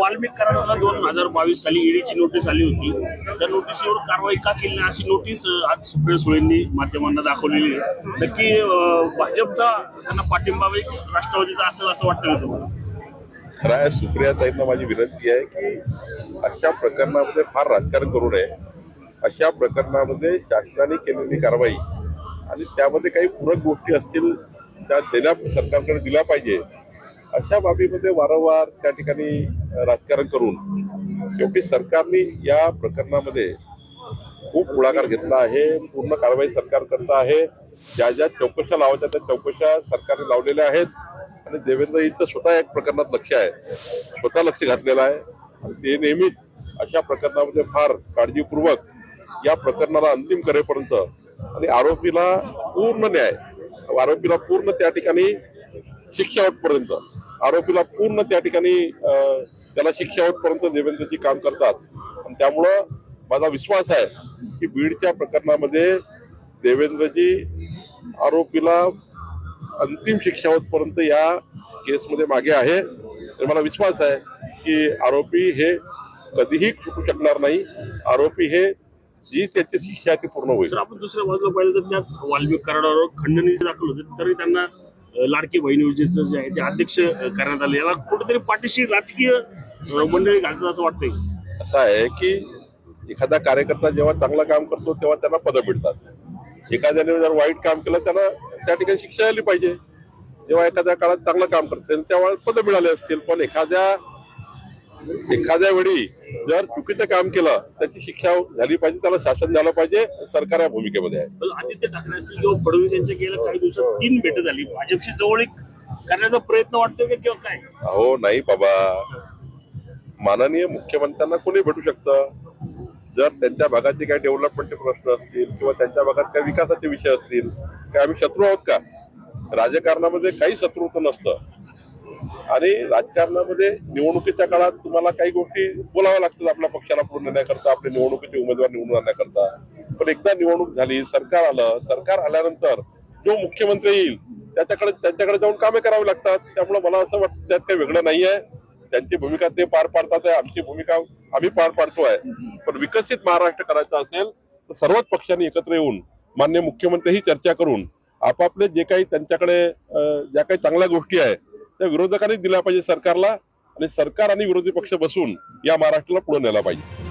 वाल्मिक कराराला दोन हजार बावीस साली ईडीची नोटीस आली होती. त्या नोटीसीवर कारवाई का केली नाही अशी नोटीस आज सुप्रिया सुळेंनी माध्यमांना दाखवलेली आहे. नक्की भाजपचा त्यांना पाठिंबा राष्ट्रवादीचा असेल असं वाटतं तुम्हाला? खरं आहे सुप्रियाताईंना माझी विनंती आहे की अशा प्रकरणामध्ये फार राजकारण करू नये. अशा प्रकरणामध्ये शासनाने केलेली कारवाई आणि त्यामध्ये काही पूरक गोष्टी असतील त्या देण्या सरकारकडे दिल्या पाहिजे. अशा बाबीमध्ये वारंवार त्या ठिकाणी राजकारण करून शेवटी सरकारने या प्रकरणामध्ये खूप पुढाकार घेतला आहे. पूर्ण कारवाई सरकार करत आहे. ज्या ज्या चौकशा लावायच्या त्या चौकशा सरकारने लावलेल्या आहेत. आणि देवेंद्र इथं स्वतः एक प्रकरणात लक्ष आहे. स्वतः लक्ष घातलेलं आहे. आणि ते नेहमीच अशा प्रकरणामध्ये फार काळजीपूर्वक या प्रकरणाला अंतिम करेपर्यंत आणि आरोपीला पूर्ण न्याय आरोपीला पूर्ण त्या ठिकाणी शिक्षा होतपर्यंत आरोपीला पूर्ण त्या ठिकाणी त्याला शिक्षा होतपर्यंत देवेंद्रजी काम करतात. आणि त्यामुळं माझा विश्वास आहे की बीडच्या प्रकरणामध्ये देवेंद्रजी आरोपीला अंतिम शिक्षा होतपर्यंत या केसमध्ये मागे आहे. तर मला विश्वास आहे की आरोपी हे कधीही चुकू शकणार नाही. आरोपी हे जी त्याची शिक्षा आहे ती पूर्ण होईल. आपण दुसऱ्या बाजूला पाहिलं तर त्याच वाल्मिक करारावर खंडणी दाखल होते. तरी त्यांना लाडकी बहीण योजनेचं जे आहे ते अध्यक्ष करण्यात आले. याला कुठेतरी पाठीशी राजकीय मंडळी घालतात असं वाटतंय. असं आहे की एखादा कार्यकर्ता जेव्हा चांगलं काम करतो तेव्हा त्यांना पदं मिळतात. एखाद्याने जर वाईट काम केलं त्यांना त्या ठिकाणी शिक्षा आली पाहिजे. जेव्हा एखाद्या काळात चांगलं काम करत असेल तेव्हा पदं मिळाले असतील. पण एखाद्या एखाद्या वेळी जर चुकीचं काम केलं त्याची शिक्षा झाली पाहिजे त्याला शासन झालं पाहिजे सरकार या भूमिकेमध्ये आहे. आदित्य ठाकरेंची किंवा फडणवीस यांच्या गेल्या काही दिवसात तीन भेट झाली. भाजपशी जवळीक करण्याचा प्रयत्न वाटतोय का किंवा काय? अहो नाही बाबा. माननीय मुख्यमंत्र्यांना कोणी भेटू शकतं? जर त्यांच्या भागाचे काही डेव्हलपमेंटचे प्रश्न असतील किंवा त्यांच्या भागात काही विकासाचे विषय असतील काय आम्ही शत्रू आहोत का? राजकारणामध्ये काही शत्रुत्व नसतं. आणि राजकारणामध्ये निवडणुकीच्या काळात तुम्हाला काही गोष्टी बोलाव्या लागतात आपल्या पक्षाला पुढे नेण्याकरता आपले निवडणुकीचे उमेदवार निवडून आणण्याकरता. पण एकदा निवडणूक झाली सरकार आलं सरकार आल्यानंतर जो मुख्यमंत्री येईल त्याच्याकडे त्यांच्याकडे जाऊन कामे करावी लागतात. त्यामुळे मला असं वाटतं त्यात काही वेगळं नाही आहे. त्यांची भूमिका ते पार पाडतात आहे आमची भूमिका आम्ही पार पाडतो आहे. पण विकसित महाराष्ट्र करायचा असेल तर सर्वच पक्षांनी एकत्र येऊन मान्य मुख्यमंत्रीही चर्चा करून आपापले जे काही त्यांच्याकडे ज्या काही चांगल्या गोष्टी आहेत त्या विरोधकांनी दिल्या पाहिजे सरकारला आणि सरकार आणि विरोधी पक्ष बसून या महाराष्ट्राला पुढे नेला पाहिजे.